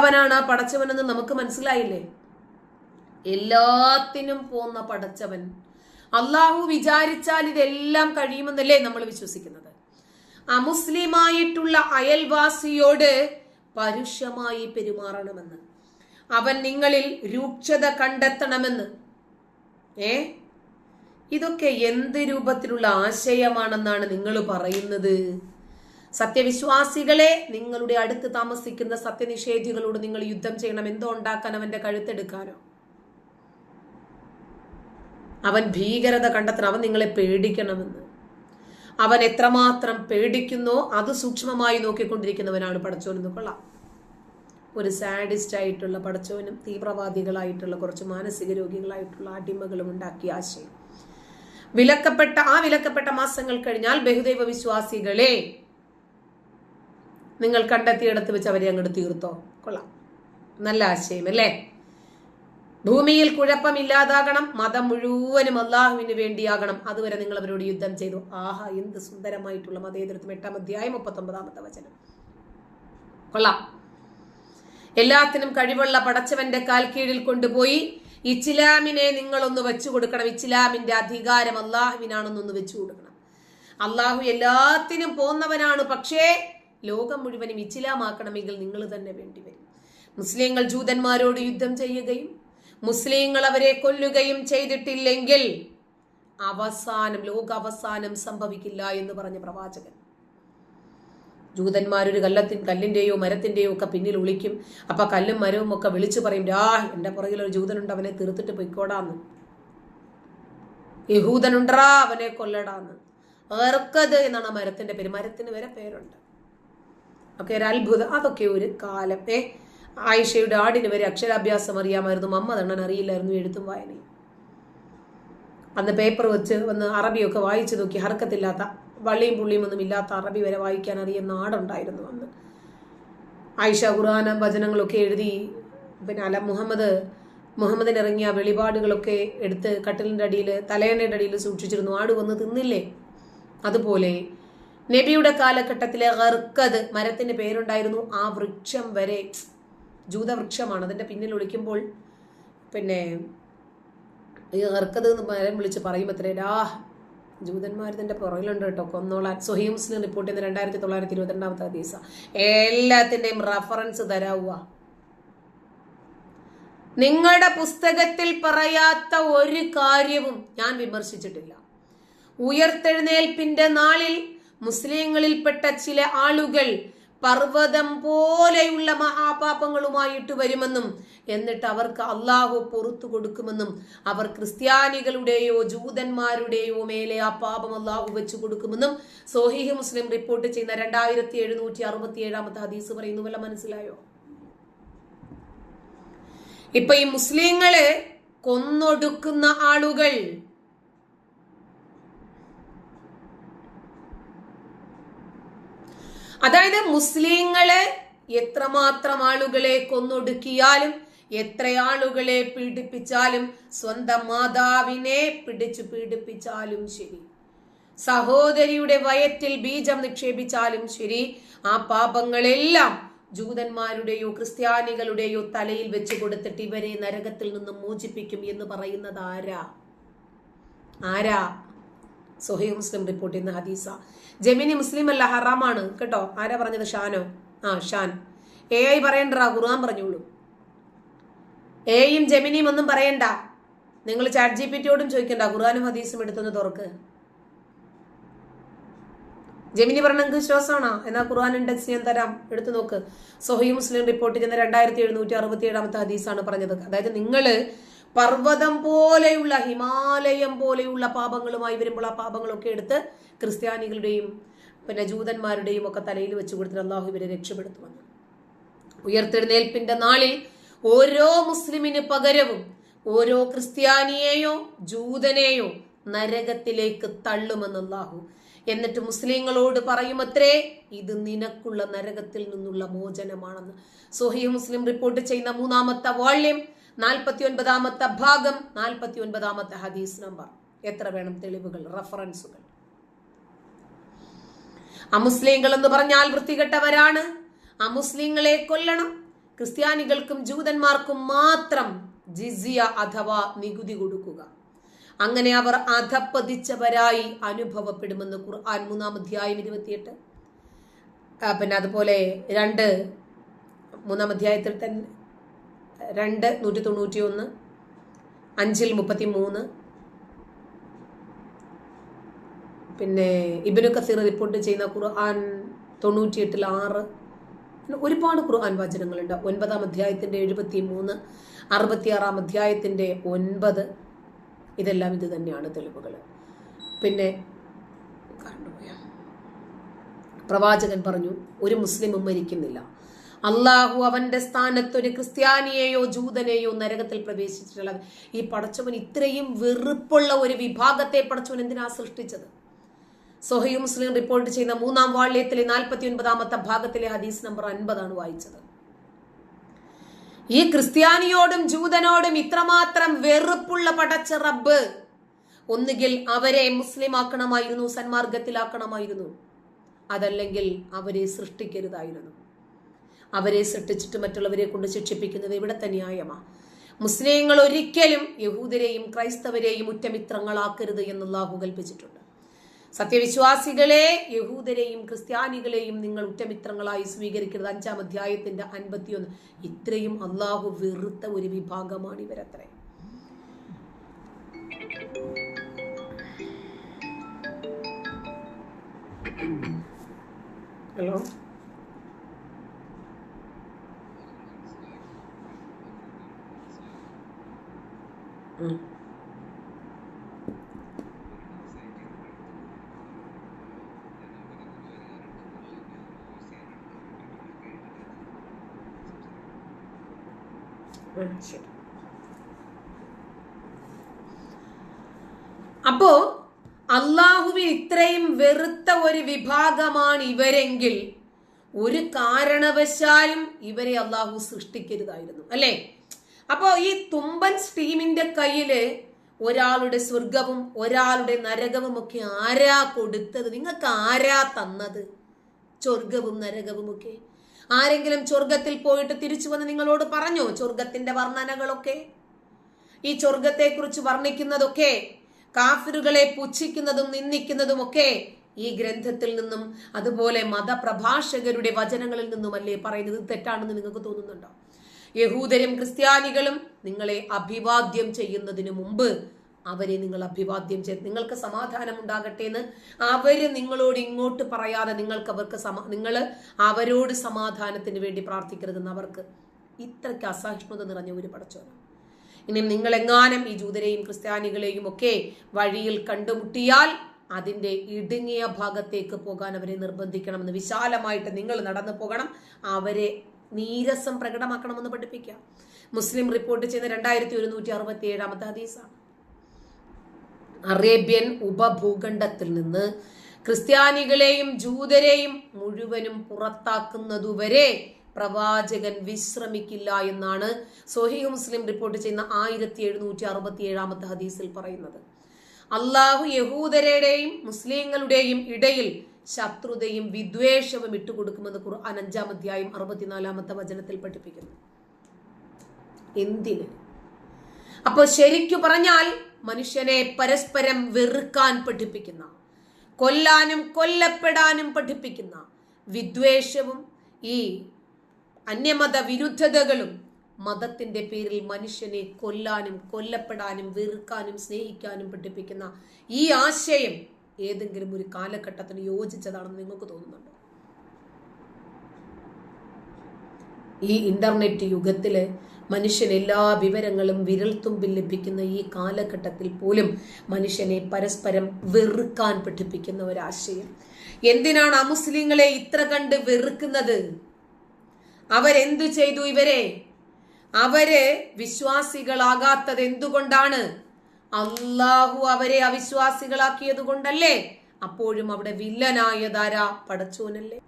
ഉള്ളവനാണ് ആ പടച്ചവനെന്ന് നമുക്ക് മനസ്സിലായില്ലേ? എല്ലാത്തിനും പോന്ന പടച്ചവൻ അള്ളാഹു വിചാരിച്ചാൽ ഇതെല്ലാം കഴിയുമെന്നല്ലേ നമ്മൾ വിശ്വസിക്കുന്നത്. അമുസ്ലിമായിട്ടുള്ള അയൽവാസിയോട് പരുഷമായി പെരുമാറണമെന്ന്. അവൻ നിങ്ങളിൽ രൂക്ഷത കണ്ടെത്തണമെന്ന്. ഏ? ഇതൊക്കെ എന്ത് രൂപത്തിലുള്ള ആശയമാണെന്നാണ് നിങ്ങൾ പറയുന്നത്? സത്യവിശ്വാസികളെ നിങ്ങളുടെ അടുത്ത് താമസിക്കുന്ന സത്യനിഷേധികളോട് നിങ്ങൾ യുദ്ധം ചെയ്യണം. എന്തോ ഉണ്ടാക്കാൻ അവന്റെ കഴുത്തെടുക്കാനോ? അവൻ ഭീകരത കണ്ടെത്തണം. അവൻ നിങ്ങളെ പേടിക്കണമെന്ന്. അവൻ എത്രമാത്രം പേടിക്കുന്നോ അത് സൂക്ഷ്മമായി നോക്കിക്കൊണ്ടിരിക്കുന്നവനാണ് പടച്ചോനെന്ന് കൊള്ളാം. ഒരു സാഡിസ്റ്റ് ആയിട്ടുള്ള പടച്ചവനും തീവ്രവാദികളായിട്ടുള്ള കുറച്ച് മാനസിക രോഗികളായിട്ടുള്ള അടിമകളും ഉണ്ടാക്കിയ ആശയം. വിലക്കപ്പെട്ട ആ വിലക്കപ്പെട്ട മാസങ്ങൾ കഴിഞ്ഞാൽ ബഹുദൈവ വിശ്വാസികളെ നിങ്ങൾ കണ്ടെത്തിയിടത്ത് വെച്ച് അവരെ അങ്ങോട്ട് തീർത്തോ? കൊള്ളാം. നല്ല ആശയം അല്ലേ? ഭൂമിയിൽ കുഴപ്പം ഇല്ലാതാകണം. മതം മുഴുവനും അള്ളാഹുവിന് വേണ്ടിയാകണം. അതുവരെ നിങ്ങൾ അവരോട് യുദ്ധം ചെയ്തു. ആഹാ എന്ത് സുന്ദരമായിട്ടുള്ള മതേതൃത്വം എട്ടാം അധ്യായം മുപ്പത്തൊമ്പതാമത്തെ വചനം. കൊള്ളാം. എല്ലാത്തിനും കഴിവുള്ള പടച്ചവന്റെ കാൽക്കീഴിൽ കീഴിൽ കൊണ്ടുപോയി ഇച്ചിലാമിനെ നിങ്ങളൊന്ന് വെച്ചു കൊടുക്കണം. ഇച്ചിലാമിന്റെ അധികാരം അള്ളാഹുവിനാണെന്നൊന്ന് വെച്ചു കൊടുക്കണം. അള്ളാഹു എല്ലാത്തിനും പോന്നവനാണ്. പക്ഷേ ലോകം മുഴുവനും ഇച്ചിലാമാക്കണമെങ്കിൽ നിങ്ങൾ തന്നെ വേണ്ടിവരും മുസ്ലിങ്ങൾ ജൂതന്മാരോട് യുദ്ധം ചെയ്യുകയും മുസ്ലിങ്ങൾ അവരെ കൊല്ലുകയും ചെയ്തിട്ടില്ലെങ്കിൽ അവസാനം ലോക അവസാനം സംഭവിക്കില്ല എന്ന് പറഞ്ഞ പ്രവാചകൻ ജൂതന്മാരൊരു കല്ലത്തിൻ കല്ലിന്റെയോ മരത്തിന്റെയോ ഒക്കെ പിന്നിൽ ഒളിക്കും. അപ്പൊ കല്ലും മരവും ഒക്കെ വിളിച്ചു പറയും രാ എന്റെ പുറകിൽ ഒരു ജൂതനുണ്ട് അവനെ തീർത്തിട്ട് പൊയ്ക്കോടാന്ന്. യഹൂദനുണ്ടാ അവനെ കൊല്ലടാന്ന്. ഏർക്കത് എന്നാണ് ആ മരത്തിന്റെ പേര്. മരത്തിന് വരെ പേരുണ്ട്. ഒക്കെ ഒരു അത്ഭുതം. അതൊക്കെ ഒരു കാലം. ഏ ആയിഷയുടെ ആടിന് വരെ അക്ഷരാഭ്യാസം അറിയാമായിരുന്നു. മമ്മ തണ്ണൻ അറിയില്ലായിരുന്നു എഴുത്തും വായനയും. അന്ന് പേപ്പർ വെച്ച് വന്ന് അറബിയൊക്കെ വായിച്ചു നോക്കി. ഹർക്കത്തില്ലാത്ത വള്ളിയും പുള്ളിയും ഒന്നും ഇല്ലാത്ത അറബി വരെ വായിക്കാൻ അറിയുന്ന ആടുണ്ടായിരുന്നു അന്ന്. ആയിഷ ഖുർആന വചനങ്ങളൊക്കെ എഴുതി പിന്നെ അല മുഹമ്മദ് മുഹമ്മദിന് ഇറങ്ങിയ വെളിപാടുകളൊക്കെ എടുത്ത് കട്ടിലിന്റെ അടിയിൽ തലയണയുടെ അടിയിൽ സൂക്ഷിച്ചിരുന്നു. ആട് വന്ന് തിന്നില്ലേ? അതുപോലെ നബിയുടെ കാലഘട്ടത്തിലെ ഹർക്കത് മരത്തിന്റെ പേരുണ്ടായിരുന്നു. ആ വൃക്ഷം വരെ ജൂതവൃക്ഷമാണ്. അതിന്റെ പിന്നിൽ ഒളിക്കുമ്പോൾ പിന്നെ ഈ ഹർക്കത് എന്ന് മരം വിളിച്ച് പറയുമ്പോൾ രാ ജൂതന്മാർ ഇതിന്റെ പുറകിലുണ്ട് കേട്ടോ. കൊന്നോളാൻ. സൊഹീ റിപ്പോർട്ട് ചെയ്യുന്ന രണ്ടായിരത്തി തൊള്ളായിരത്തി ഇരുപത്തിരണ്ടാമത്തെ ദിവസ. എല്ലാത്തിന്റെയും റഫറൻസ് തരാവുക നിങ്ങളുടെ പുസ്തകത്തിൽ പറയാത്ത ഒരു കാര്യവും ഞാൻ വിമർശിച്ചിട്ടില്ല. ഉയർത്തെഴുന്നേൽപ്പിന്റെ നാളിൽ മുസ്ലിങ്ങളിൽപ്പെട്ട ചില ആളുകൾ പർവതം പോലെയുള്ള മഹാപാപങ്ങളുമായിട്ട് വരുമെന്നും എന്നിട്ട് അവർക്ക് അള്ളാഹു പുറത്തു കൊടുക്കുമെന്നും അവർ ക്രിസ്ത്യാനികളുടെയോ ജൂതന്മാരുടെയോ മേലെ ആ പാപം അള്ളാഹു വെച്ചു കൊടുക്കുമെന്നും സോഹിഹ് മുസ്ലിം റിപ്പോർട്ട് ചെയ്യുന്ന രണ്ടായിരത്തി എഴുന്നൂറ്റി അറുപത്തി ഏഴാമത്തെ ഹദീസ് പറയുന്നു വല്ല മനസ്സിലായോ? ഇപ്പൊ ഈ മുസ്ലിങ്ങളെ കൊന്നൊടുക്കുന്ന ആളുകൾ അതായത് മുസ്ലിങ്ങളെ എത്രമാത്രം ആളുകളെ കൊന്നൊടുക്കിയാലും എത്ര ആളുകളെ പീഡിപ്പിച്ചാലും സ്വന്തം മാതാവിനെ പിടിച്ചു പീഡിപ്പിച്ചാലും ശരി. സഹോദരിയുടെ വയറ്റിൽ ബീജം നിക്ഷേപിച്ചാലും ശരി. ആ പാപങ്ങളെല്ലാം ജൂതന്മാരുടെയോ ക്രിസ്ത്യാനികളുടെയോ തലയിൽ വെച്ച് കൊടുത്തിട്ട് ഇവരെ നരകത്തിൽ നിന്നും മോചിപ്പിക്കും എന്ന് പറയുന്നത് ആരാ? ആരാ? സൊഹൈ മുസ്ലിം റിപ്പോർട്ട് ചെയ്യുന്ന ഹദീസ. ജമിനി മുസ്ലിം അല്ല ഹറാമാണ്. കേട്ടോ? ആരാ പറഞ്ഞത്? ഷാനോ? ആ ഷാൻ. എ ഐ പറയണ്ട ഖുർആൻ പറഞ്ഞോളൂ. എയും ജമിനിയും ഒന്നും പറയണ്ട. നിങ്ങൾ ചാറ്റ് ജി പി ടിയോടും ചോദിക്കണ്ട ഖുർആാനും ഹദീസും എടുത്തൊന്ന് തുറക്ക്. ജമിനി പറഞ്ഞ നിങ്ങൾക്ക് വിശ്വാസമാണോ? എന്നാൽ ഖുർആൻ ഇൻഡെക്സ് ഞാൻ തരാം. എടുത്തു നോക്ക്. സൊഹൈ മുസ്ലിം റിപ്പോർട്ട് ചെയ്യുന്ന രണ്ടായിരത്തി എഴുന്നൂറ്റി അറുപത്തി ഏഴാമത്തെ ഹദീസാണ് പറഞ്ഞത്. അതായത് നിങ്ങൾ പർവതം പോലെയുള്ള ഹിമാലയം പോലെയുള്ള പാപങ്ങളുമായി വരുമ്പോൾ ആ പാപങ്ങളൊക്കെ എടുത്ത് ക്രിസ്ത്യാനികളുടെയും പിന്നെ ജൂതന്മാരുടെയും ഒക്കെ തലയിൽ വെച്ചു കൊടുത്തിട്ട് അള്ളാഹു ഇവരെ രക്ഷപ്പെടുത്തുമെന്ന്. ഉയർത്തെഴുന്നേൽപ്പിന്റെ നാളിൽ ഓരോ മുസ്ലിമിന് പകരവും ഓരോ ക്രിസ്ത്യാനിയെയോ ജൂതനെയോ നരകത്തിലേക്ക് തള്ളുമെന്ന് അള്ളാഹു. എന്നിട്ട് മുസ്ലിങ്ങളോട് പറയുമത്രേ ഇത് നിനക്കുള്ള നരകത്തിൽ നിന്നുള്ള മോചനമാണെന്ന്. സോഹി മുസ്ലിം റിപ്പോർട്ട് ചെയ്യുന്ന മൂന്നാമത്തെ വാള്യം നാൽപ്പത്തി ഒൻപതാമത്തെ ഭാഗം നാൽപ്പത്തി ഒൻപതാമത്തെ ഹദീസ് നമ്പർ. എത്ര വേണം തെളിവുകൾ റഫറൻസുകൾ? അമുസ്ലിങ്ങൾ എന്ന് പറഞ്ഞാൽ വൃത്തികെട്ടവരാണ്. അമുസ്ലിങ്ങളെ കൊല്ലണം. ക്രിസ്ത്യാനികൾക്കും ജൂതന്മാർക്കും മാത്രം ജിസിയ അഥവാ നികുതി കൊടുക്കുക. അങ്ങനെ അവർ അധപ്പതിച്ചവരായി അനുഭവപ്പെടുമെന്ന് ഖുർആൻ മൂന്നാം അധ്യായം ഇരുപത്തിയെട്ട്. പിന്നെ അതുപോലെ രണ്ട് മൂന്നാം അധ്യായത്തിൽ തന്നെ രണ്ട് നൂറ്റി തൊണ്ണൂറ്റി ഒന്ന് അഞ്ചിൽ മുപ്പത്തി മൂന്ന് പിന്നെ ഇബിനു കസീർ റിപ്പോർട്ട് ചെയ്യുന്ന ഖുർആൻ തൊണ്ണൂറ്റിയെട്ടിൽ ആറ്. ഒരുപാട് ഖുർആൻ വചനങ്ങളുണ്ട്. ഒൻപതാം അധ്യായത്തിന്റെ എഴുപത്തി മൂന്ന് അറുപത്തിയാറാം അധ്യായത്തിന്റെ ഒൻപത്. ഇതെല്ലാം ഇത് തന്നെയാണ് തെളിവുകൾ പിന്നെ പ്രവാചകൻ പറഞ്ഞു ഒരു മുസ്ലിമും മരിക്കുന്നില്ല. അള്ളാഹു അവന്റെ സ്ഥാനത്ത് ഒരു ക്രിസ്ത്യാനിയെയോ ജൂതനെയോ നരകത്തിൽ പ്രവേശിച്ചിട്ടുള്ളത് ഈ പടച്ചവൻ ഇത്രയും വെറുപ്പുള്ള ഒരു വിഭാഗത്തെ പടച്ചവൻ എന്തിനാ സൃഷ്ടിച്ചത്? സൊഹയു മുസ്ലിം റിപ്പോർട്ട് ചെയ്യുന്ന മൂന്നാം വാള്യത്തിലെ നാൽപ്പത്തി ഒൻപതാമത്തെ ഭാഗത്തിലെ ഹദീസ് നമ്പർ അൻപതാണ് വായിച്ചത്. ഈ ക്രിസ്ത്യാനിയോടും ജൂതനോടും ഇത്രമാത്രം വെറുപ്പുള്ള പടച്ച റബ്ബ് ഒന്നുകിൽ അവരെ മുസ്ലിം ആക്കണമായിരുന്നു സന്മാർഗത്തിലാക്കണമായിരുന്നു. അതല്ലെങ്കിൽ അവരെ സൃഷ്ടിക്കരുതായിരുന്നു. അവരെ സൃഷ്ടിച്ചിട്ട് മറ്റുള്ളവരെ കൊണ്ട് ശിക്ഷിപ്പിക്കുന്നത് ഇവിടത്തെ ന്യായമാ മുസ്ലിങ്ങൾ ഒരിക്കലും യഹൂദരെയും ക്രൈസ്തവരെയും ഉറ്റമിത്രങ്ങളാക്കരുത് എന്ന് അള്ളാഹു കൽപ്പിച്ചിട്ടുണ്ട്. സത്യവിശ്വാസികളെ യഹൂദരെയും ക്രിസ്ത്യാനികളെയും നിങ്ങൾ ഉറ്റമിത്രങ്ങളായി സ്വീകരിക്കരുത്. അഞ്ചാം അധ്യായത്തിന്റെ അൻപത്തിയൊന്ന്. ഇത്രയും അള്ളാഹു വെറുത്ത ഒരു വിഭാഗമാണ് ഇവരത്രേ. ഹലോ അപ്പോ അള്ളാഹുവിൽ ഇത്രയും വെറുത്ത ഒരു വിഭാഗമാണ് ഇവരെങ്കിൽ ഒരു കാരണവശാലും ഇവരെ അള്ളാഹു സൃഷ്ടിക്കരുതായിരുന്നു അല്ലേ? അപ്പോ ഈ തുമ്പൻ സ്റ്റീമിന്റെ കയ്യിൽ ഒരാളുടെ സ്വർഗവും ഒരാളുടെ നരകവും ഒക്കെ ആരാ കൊടുത്തത്? നിങ്ങൾക്ക് ആരാ തന്നത്? സ്വർഗവും നരകവും ഒക്കെ. ആരെങ്കിലും സ്വർഗത്തിൽ പോയിട്ട് തിരിച്ചു വന്ന് നിങ്ങളോട് പറഞ്ഞോ സ്വർഗത്തിന്റെ വർണനകളൊക്കെ? ഈ സ്വർഗത്തെക്കുറിച്ച് വർണിക്കുന്നതൊക്കെ കാഫിറുകളെ പുച്ഛിക്കുന്നതും നിന്ദിക്കുന്നതും ഒക്കെ ഈ ഗ്രന്ഥത്തിൽ നിന്നും അതുപോലെ മതപ്രഭാഷകരുടെ വചനങ്ങളിൽ നിന്നുമല്ലേ പറയുന്നത്? തെറ്റാണെന്ന് നിങ്ങൾക്ക് തോന്നുന്നുണ്ടോ? യഹൂദരും ക്രിസ്ത്യാനികളും നിങ്ങളെ അഭിവാദ്യം ചെയ്യുന്നതിന് മുമ്പ് അവരെ നിങ്ങൾ അഭിവാദ്യം ചെയ്ത് നിങ്ങൾക്ക് സമാധാനം ഉണ്ടാകട്ടെ എന്ന് അവർ നിങ്ങളോട് ഇങ്ങോട്ട് പറയാതെ നിങ്ങൾക്ക് അവർക്ക് സമാ നിങ്ങൾ അവരോട് സമാധാനത്തിന് വേണ്ടി പ്രാർത്ഥിക്കരുതെന്ന് അവർക്ക് ഇത്രയ്ക്ക് അസഹിഷ്ണുത നിറഞ്ഞ ഒരു പടച്ചോനാണ് ഇനി നിങ്ങൾ എങ്ങാനും ഈ ജൂതരെയും ക്രിസ്ത്യാനികളെയും ഒക്കെ വഴിയിൽ കണ്ടുമുട്ടിയാൽ അതിന്റെ ഇടുങ്ങിയ ഭാഗത്തേക്ക് പോകാൻ അവരെ നിർബന്ധിക്കണമെന്ന് വിശാലമായിട്ട് നിങ്ങൾ നടന്നു പോകണം. അവരെ നീരസം പ്രകടമാക്കണമെന്ന് പഠിപ്പിക്കാം. മുസ്ലിം റിപ്പോർട്ട് ചെയ്യുന്ന രണ്ടായിരത്തി ഒരുന്നൂറ്റി അറുപത്തി ഏഴാമത്തെ ഹദീസാണ്. അറേബ്യൻ ഉപഭൂഖണ്ഡത്തിൽ നിന്ന് ക്രിസ്ത്യാനികളെയും ജൂതരെയും മുഴുവനും പുറത്താക്കുന്നതുവരെ പ്രവാചകൻ വിശ്രമിക്കില്ല എന്നാണ് സൊഹീഹ് മുസ്ലിം റിപ്പോർട്ട് ചെയ്യുന്ന ആയിരത്തി എഴുന്നൂറ്റി അറുപത്തി ഏഴാമത്തെ ഹദീസിൽ പറയുന്നത്. അള്ളാഹു യഹൂദരുടെയും മുസ്ലിങ്ങളുടെയും ഇടയിൽ ശത്രുതയും വിദ്വേഷവും ഇട്ടുകൊടുക്കുമെന്ന് ഖുർആൻ അഞ്ചാം അധ്യായം അറുപത്തിനാലാമത്തെ വചനത്തിൽ പഠിപ്പിക്കുന്നു. എന്തിന്? അപ്പോൾ ശരിക്കു പറഞ്ഞാൽ മനുഷ്യനെ പരസ്പരം വെറുക്കാൻ പഠിപ്പിക്കുന്ന കൊല്ലാനും കൊല്ലപ്പെടാനും പഠിപ്പിക്കുന്ന വിദ്വേഷവും ഈ അന്യമത വിരുദ്ധതകളും മതത്തിന്റെ പേരിൽ മനുഷ്യനെ കൊല്ലാനും കൊല്ലപ്പെടാനും വെറുക്കാനും സ്നേഹിക്കാനും പഠിപ്പിക്കുന്ന ഈ ആശയം ഏതെങ്കിലും ഒരു കാലഘട്ടത്തിന് യോജിച്ചതാണെന്ന് നിങ്ങൾക്ക് തോന്നുന്നുണ്ടോ? ഈ ഇന്റർനെറ്റ് യുഗത്തിൽ മനുഷ്യൻ എല്ലാ വിവരങ്ങളും വിരൽത്തുമ്പിൽ ലഭിക്കുന്ന ഈ കാലഘട്ടത്തിൽ പോലും മനുഷ്യനെ പരസ്പരം വെറുക്കാൻ പഠിപ്പിക്കുന്ന ഒരാശയം. എന്തിനാണ് അമുസ്ലിങ്ങളെ ഇത്ര കണ്ട് വെറുക്കുന്നത്? അവരെന്തു ചെയ്തു ഇവരെ? അവർ വിശ്വാസികളാകാത്തത് എന്തുകൊണ്ടാണ് അള്ളാഹു അവരെ അവിശ്വാസികളാക്കിയത് കൊണ്ടല്ലേ അപ്പോഴും അവിടെ വില്ലനായതാരാ പടച്ചോനല്ലേ?